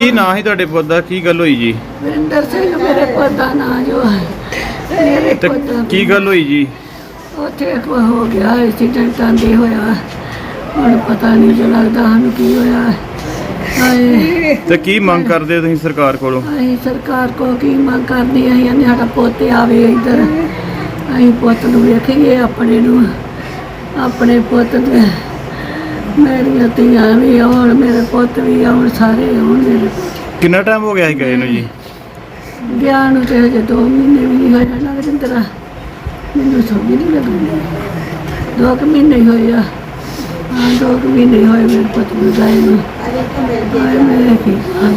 ਕੀ ਨਾਂ ਹੈ ਤੁਹਾਡੇ ਪੁੱਤ ਦਾ? ਕੀ ਗੱਲ ਹੋਈ ਜੀ? ਵਰਿੰਦਰ ਸਿੰਘ ਮੇਰੇ ਪੁੱਤ ਦਾ ਨਾਂ ਜੋ ਹੈ। ਮੇਰੇ ਤੇ ਪੁੱਤ ਦਾ ਕੀ ਗੱਲ ਹੋਈ ਜੀ? ਉੱਥੇ ਕੋ ਹੋ ਗਿਆ ਐਕਸੀਡੈਂਟ ਆਂਦੀ ਹੋਇਆ। ਹੁਣ ਪਤਾ ਨਹੀਂ ਜੋ ਲੱਗਦਾ ਸਾਨੂੰ ਕੀ ਹੋਇਆ। ਹਾਏ। ਤੇ ਕੀ ਮੰਗ ਕਰਦੇ ਹੋ ਤੁਸੀਂ ਸਰਕਾਰ ਕੋਲੋਂ? ਅਸੀਂ ਸਰਕਾਰ ਕੋ ਕੀ ਮੰਗ ਕਰਦੀ ਅਸੀਂ ਕਹਿੰਦੇ ਸਾਡਾ ਪੁੱਤ ਆਵੇ ਇੱਧਰ। ਅਸੀਂ ਪੁੱਤ ਨੂੰ ਵੇਖੀਏ ਆਪਣੇ ਨੂੰ ਆਪਣੇ ਪੁੱਤ ਦੇ ਮੇਰੀਆਂ ਧੀਆਂ ਵੀ ਆਉਣ ਮੇਰੇ ਪੁੱਤ ਵੀ ਆਉਣ ਸਾਰੇ ਆਉਣ ਮੇਰੇ ਕਿੰਨਾ ਟਾਈਮ ਹੋ ਗਿਆ ਸੀ ਗਏ ਨੂੰ ਜੀ? ਗਿਆ ਨੂੰ ਤੇ ਹਜੇ ਦੋ ਮਹੀਨੇ ਵੀ ਨਹੀਂ ਹੋਇਆ ਲੱਗਦੇ ਤੇਰਾ ਮੈਨੂੰ ਸਮਝ ਨਹੀਂ ਲੱਗਦੀ। ਦੋ ਕੁ ਮਹੀਨੇ ਹੀ ਹੋਏ ਆ। ਹਾਂ ਦੋ ਕੁ ਮਹੀਨੇ ਹੋਏ ਮੇਰੇ ਪੁੱਤ ਨੂੰ ਜਾਏ ਨੂੰ। ਹਾਏ ਮੈਂ ਕੀ ਕਰਾਂ?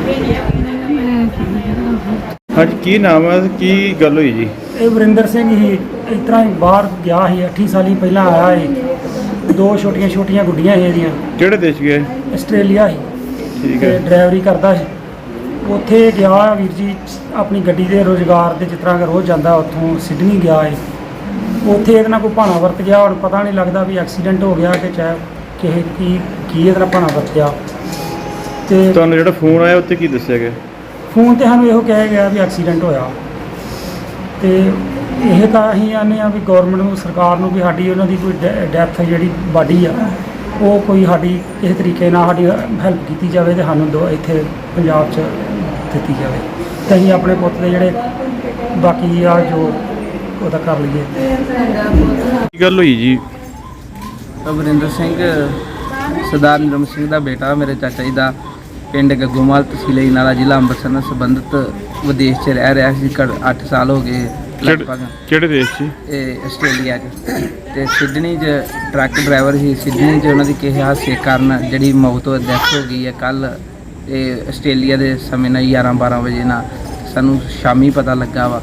ਮੈਂ ਕੀ ਕਰਾਂ ਹਾਂਜੀ ਕੀ ਨਾਮ ਹੈ ਕੀ ਗੱਲ ਹੋਈ ਜੀ? ਇਹ ਵਰਿੰਦਰ ਸਿੰਘ ਹੀ ਇਸ ਤਰ੍ਹਾਂ ਹੀ ਬਾਹਰ ਗਿਆ ਸੀ 8 ਸਾਲੀ ਪਹਿਲਾਂ ਆਇਆ ਸੀ। ਦੋ ਛੋਟੀਆਂ ਛੋਟੀਆਂ ਗੁੱਡੀਆਂ ਸੀ ਇਹਦੀਆਂ। ਕਿਹੜੇ ਦੇਸ਼ ਗਏ? ਆਸਟ੍ਰੇਲੀਆ ਸੀ। ਠੀਕ ਤੇ ਹੈ। ਡਰਾਈਵਰੀ ਕਰਦਾ ਸੀ। ਉੱਥੇ ਗਿਆ ਵੀਰ ਜੀ ਆਪਣੀ ਗੱਡੀ ਦੇ ਰੋਜ਼ਗਾਰ ਦੇ ਜਿਸ ਤਰ੍ਹਾਂ ਰੋਜ਼ ਜਾਂਦਾ ਉੱਥੋਂ ਸਿਡਨੀ ਗਿਆ ਹੈ ਉੱਥੇ ਇਹਦੇ ਨਾਲ ਕੋਈ ਭਾਣਾ ਵਰਤ ਗਿਆ ਹੁਣ ਪਤਾ ਨਹੀਂ ਲੱਗਦਾ ਵੀ ਐਕਸੀਡੈਂਟ ਹੋ ਗਿਆ ਕਿ ਚਾਹੇ ਕਿਸੇ ਕੀ ਕੀ ਇਹਦੇ ਨਾਲ ਭਾਣਾ ਵਰਤਿਆ। ਤੇ ਤੁਹਾਨੂੰ ਜਿਹੜਾ ਫੋਨ ਆਇਆ ਉੱਤੇ ਕੀ ਦੱਸਿਆ ਗਿਆ? ਫੋਨ ਤੇ ਸਾਨੂੰ ਇਹੋ ਕਿਹਾ ਗਿਆ ਵੀ ਐਕਸੀਡੈਂਟ ਹੋਇਆ। ਤੇ ਇਹ ਤਾਂ ਅਸੀਂ ਆਨੇ ਆ ਵੀ ਗਵਰਨਮੈਂਟ ਨੂੰ ਸਰਕਾਰ ਨੂੰ ਵੀ ਸਾਡੀ ਉਹਨਾਂ ਦੀ ਕੋਈ ਡੈਥ ਜਿਹੜੀ ਬਾਡੀ ਆ ਉਹ ਕੋਈ ਸਾਡੀ ਕਿਸੇ ਤਰੀਕੇ ਨਾਲ ਸਾਡੀ ਹੈਲਪ ਕੀਤੀ ਜਾਵੇ ਤੇ ਸਾਨੂੰ ਦੋ ਇੱਥੇ ਪੰਜਾਬ 'ਚ ਦਿੱਤੀ ਜਾਵੇ। ਤੇ ਅਸੀਂ ਆਪਣੇ ਪੁੱਤ ਦੇ ਜਿਹੜੇ ਬਾਕੀ ਆ ਜੋ ਉਹਦਾ ਕਰ ਲਈਏ। ਕੀ ਗੱਲ ਹੋਈ ਜੀ? ਅਮਰਿੰਦਰ ਸਿੰਘ ਸਰਦਾਰ ਨਿਰਮ ਸਿੰਘ ਦਾ ਬੇਟਾ ਮੇਰੇ ਚਾਚਾ ਜੀ ਦਾ। ਪਿੰਡ ਗੱਗੋਮਾਲ ਤਹਿਸੀਲ ਇਨਾਲਾ ਜ਼ਿਲ੍ਹਾ ਅੰਮ੍ਰਿਤਸਰ ਨਾਲ ਸੰਬੰਧਿਤ ਵਿਦੇਸ਼ 'ਚ ਰਹਿ ਰਿਹਾ ਸੀ 8 ਸਾਲ ਹੋ ਗਏ ਕਿਹੜੇ ਲਗਭਗ। ਕਿਹੜੇ ਦੇਸ਼ 'ਚ ਇਹ ਆਸਟ੍ਰੇਲੀਆ 'ਚ। ਤੇ ਸਿਡਨੀ 'ਚ ਟਰੱਕ ਡਰਾਈਵਰ ਸੀ। ਸਿਡਨੀ 'ਚ ਉਹਨਾਂ ਦੀ ਕਿਸੇ ਹਾਦਸੇ ਕਾਰਨ ਜਿਹੜੀ ਮੌਤ ਹੋ ਡੈਥ ਹੋ ਗਈ ਹੈ ਕੱਲ ਇਹ ਆਸਟ੍ਰੇਲੀਆ ਦੇ ਸਮੇਂ ਨਾਲ 11 12 ਵਜੇ ਨਾਲ ਸਾਨੂੰ ਸ਼ਾਮੀ ਪਤਾ ਲੱਗਾ ਵਾ।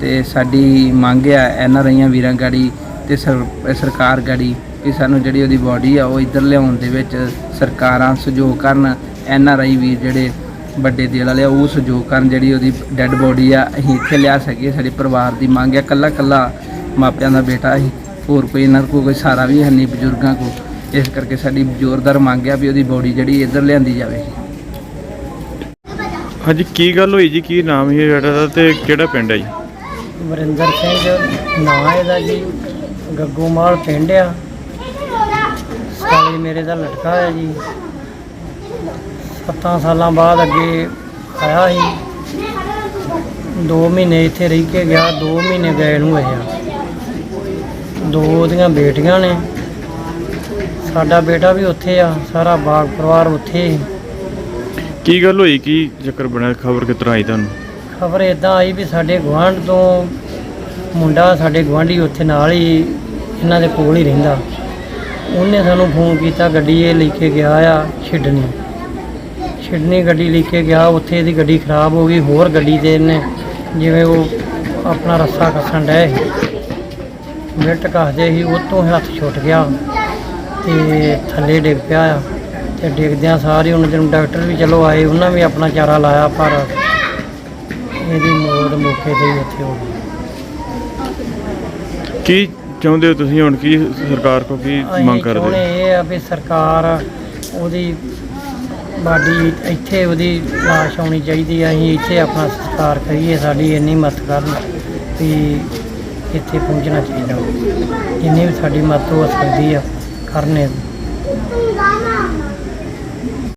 ਤੇ ਸਾਡੀ ਮੰਗ ਆ ਐਨ ਆਰ ਆਈਆਂ ਵੀਰਾਂ ਗਾੜੀ ਤੇ ਸਰ- ਸਰਕਾਰ ਗਾੜੀ ਕਿ ਸਾਨੂੰ ਜਿਹੜੀ ਉਹਦੀ ਬਾਡੀ ਆ ਉਹ ਇੱਧਰ ਲਿਆਉਣ ਦੇ ਵਿੱਚ ਸਰਕਾਰਾਂ ਸਹਿਯੋਗ ਕਰਨ। ਐਨ ਆਰ ਆਈ ਵੀਰ ਜਿਹੜੇ ਵੱਡੇ ਦਿਲ ਵਾਲੇ ਆ ਉਹ ਸਹਿਯੋਗ ਕਰਨ ਜਿਹੜੀ ਉਹਦੀ ਡੈੱਡ ਬੋਡੀ ਆ ਅਸੀਂ ਇੱਥੇ ਲਿਆ ਸਕੀਏ ਸਾਡੇ ਪਰਿਵਾਰ ਦੀ ਮੰਗ ਆ ਕੱਲਾ ਕੱਲਾ ਮਾਪਿਆਂ ਦਾ ਬੇਟਾ ਸੀ ਹੋਰ ਕੋਈ ਇਹਨਾਂ ਕੋਲ ਕੋਈ ਸਾਰਾ ਵੀ ਹੈ ਨਹੀਂ ਬਜ਼ੁਰਗਾਂ ਕੋ ਇਸ ਕਰਕੇ ਸਾਡੀ ਜ਼ੋਰਦਾਰ ਮੰਗ ਆ ਵੀ ਉਹਦੀ ਬੋਡੀ ਜਿਹੜੀ ਇੱਧਰ ਲਿਆਂਦੀ ਜਾਵੇ। ਹਾਂਜੀ ਕੀ ਗੱਲ ਹੋਈ ਜੀ? ਕੀ ਨਾਮ ਹੈ ਜਿਹੜਾ ਦਾ ਤੇ ਕਿਹੜਾ ਪਿੰਡ ਹੈ ਜੀ? ਵਰਿੰਦਰ ਸਿੰਘ ਨਾਂ ਇਹਦਾ ਜੀ ਗੱਗੋਮਾਲ ਪਿੰਡ ਆ। ਸਾਲੀ ਮੇਰੇ ਦਾ ਲਟਕਾ ਹੈ ਜੀ। ਸੱਤਾਂ ਸਾਲਾਂ ਬਾਅਦ ਅੱਗੇ ਆਇਆ ਸੀ। 2 ਮਹੀਨੇ ਇੱਥੇ ਰਹਿ ਕੇ ਗਿਆ 2 ਮਹੀਨੇ ਗਏ ਨੂੰ ਹੋਏ ਆ। ਦੋ ਉਹਦੀਆਂ ਬੇਟੀਆਂ ਨੇ। ਸਾਡਾ ਬੇਟਾ ਵੀ ਉੱਥੇ ਆ ਸਾਰਾ ਬਾਗ ਪਰਿਵਾਰ ਉੱਥੇ ਕੀ ਗੱਲ ਹੋਈ? ਕੀ ਚੱਕਰ ਬਣਿਆ? ਖਬਰ ਕਿਸ ਤਰ੍ਹਾਂ ਆਈ ਤੁਹਾਨੂੰ? ਖਬਰ ਇਦਾਂ ਆਈ ਵੀ ਸਾਡੇ ਗੁਆਂਢ ਤੋਂ ਮੁੰਡਾ ਸਾਡੇ ਗੁਆਂਢੀ ਉੱਥੇ ਨਾਲ ਹੀ ਇਹਨਾਂ ਦੇ ਕੋਲ ਹੀ ਰਹਿੰਦਾ। ਉਹਨੇ ਸਾਨੂੰ ਫੋਨ ਕੀਤਾ ਗੱਡੀ ਇਹ ਲੈ ਕੇ ਗਿਆ ਆ ਛਿੜਨੀ ਛਿੜਨੀ ਗੱਡੀ ਲੈ ਕੇ ਗਿਆ ਉੱਥੇ ਇਹਦੀ ਗੱਡੀ ਖਰਾਬ ਹੋ ਗਈ ਹੋਰ ਗੱਡੀ ਤੇ ਇਹਨੇ ਜਿਵੇਂ ਉਹ ਆਪਣਾ ਰੱਸਾ ਕੱਸਣ ਡਏ ਸੀ। ਮਿੰਟ ਕੱਸਦੇ ਸੀ ਉਹ ਤੋਂ ਹੱਥ ਛੁੱਟ ਗਿਆ ਤੇ ਥੱਲੇ ਡਿੱਗ ਪਿਆ ਆ। ਤੇ ਡਿੱਗਦਿਆਂ ਸਾਰੇ ਉਹਨਾਂ ਦਿਨ ਡਾਕਟਰ ਵੀ ਚਲੋ ਆਏ ਉਹਨਾਂ ਵੀ ਆਪਣਾ ਚਾਰਾ ਲਾਇਆ ਪਰ ਇਹਦੀ ਮੌਤ ਮੌਕੇ ਤੇ ਹੀ ਉੱਥੇ ਹੋ ਗਈ। ਕੀ ਚਾਹੁੰਦੇ ਹੋ ਤੁਸੀਂ ਹੁਣ? ਕੀ ਸਰਕਾਰ ਕੋਲ ਕੀ ਮੰਗ ਕਰਦੇ ਹੋ? ਇਹ ਆ ਵੀ ਸਰਕਾਰ ਉਹਦੀ ਬਾਡੀ ਇੱਥੇ ਉਹਦੀ ਲਾਸ਼ ਆਉਣੀ ਚਾਹੀਦੀ ਆ, ਅਸੀਂ ਇੱਥੇ ਆਪਣਾ ਸਤਿਕਾਰ ਕਰੀਏ, ਸਾਡੀ ਇੰਨੀ ਮਦਦ ਕਰਨ ਵੀ ਇੱਥੇ ਪਹੁੰਚਣਾ ਚਾਹੀਦਾ। ਜਿੰਨੀ ਵੀ ਸਾਡੀ ਮਦਦ ਹੋ ਸਕਦੀ ਆ, ਕਰਨੇ।